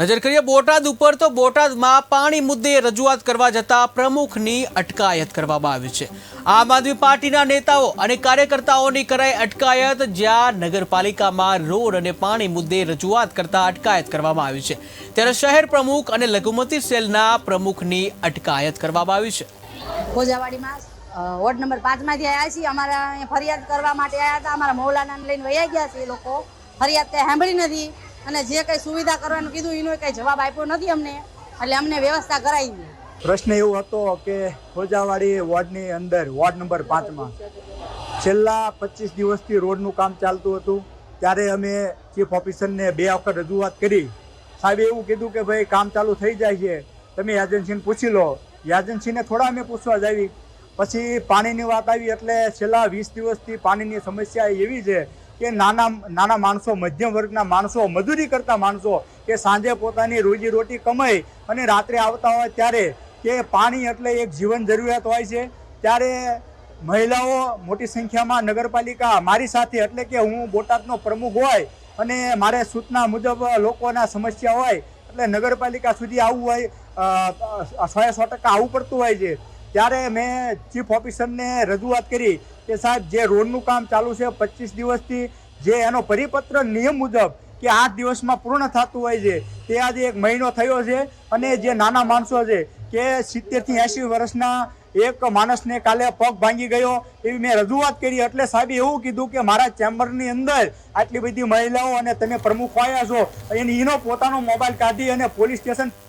નજર કરીએ, બોટાદ ઉપર તો બોટાદમાં પાણી મુદ્દે રજૂઆત કરવા જતા પ્રમુખની અટકાયત કરવામાં આવી છે. આમ આદમી પાર્ટીના નેતાઓ અને કાર્યકર્તાઓની કરાઈ અટકાયત, જ્યાં નગરપાલિકામાં રોડ અને પાણી મુદ્દે રજૂઆત કરતા અટકાયત કરવામાં આવી છે. ત્યારે શહેર પ્રમુખ અને લઘુમતી સેલના પ્રમુખની અટકાયત કરવામાં આવી છે. વોર્ડ નંબર પાંચમાંથી આવ્યા છીએ. અમારા ફરિયાદ કરવા માટે આવ્યા હતા. અમારા મૌલાનાને લઈને વયા ગયા છે એ લોકો. ફરિયાદ ત્યાં સાંભળી નથી. અને જે કંઈ સુવિધા કરવાનું કીધું એનો કંઈ જવાબ આપ્યો નથી અમને. એટલે અમને વ્યવસ્થા કરાવી પ્રશ્ન એવો હતો કે ખોજાવાડી વોર્ડની અંદર, વોર્ડ નંબર પાંચમાં, છેલ્લા પચીસ દિવસથી રોડનું કામ ચાલતું હતું. ત્યારે અમે ચીફ ઓફિસરને બે વખત રજૂઆત કરી. સાહેબે એવું કીધું કે ભાઈ, કામ ચાલુ થઈ જાય છે. તમે એજન્સીને પૂછી લો. એજન્સીને થોડા અમે પૂછવા જ આવી પછી પાણીની વાત આવી એટલે છેલ્લા વીસ દિવસથી પાણીની સમસ્યા એવી છે કે નાના નાના માણસો, મધ્યમ વર્ગના માણસો, મજૂરી કરતા માણસો કે સાંજે પોતાની રોજી રોટી કમાઈ અને રાત્રે આવતા હોય ત્યારે કે પાણી એટલે એક જીવન જરૂરિયાત હોય છે. ત્યારે મહિલાઓ મોટી સંખ્યામાં નગરપાલિકા મારી સાથે એટલે કે હું બોટાદનો પ્રમુખ હોય અને મારે સૂચના મુજબ લોકોના સમસ્યા હોય એટલે નગરપાલિકા સુધી આવવું હોય સો સો ટકા આવવું પડતું હોય છે. ત્યારે મેં ચીફ ઓફિસરને રજૂઆત કરી કે સાહેબ, જે રોડનું કામ ચાલુ છે પચીસ દિવસથી, જે એનો પરિપત્ર નિયમ મુજબ કે આઠ દિવસમાં પૂર્ણ થતું હોય છે, તે આજે એક મહિનો થયો છે અને જે નાના માણસો છે કે સિત્તેરથી એંશી વર્ષના એક માણસને કાલે પગ ભાંગી ગયો એવી મેં રજૂઆત કરી. એટલે સાહેબે, એવું કીધું કે મારા ચેમ્બરની અંદર આટલી બધી મહિલાઓ અને તમે પ્રમુખ આવ્યા છો, એની એનો પોતાનો મોબાઈલ કાઢી અને પોલીસ સ્ટેશન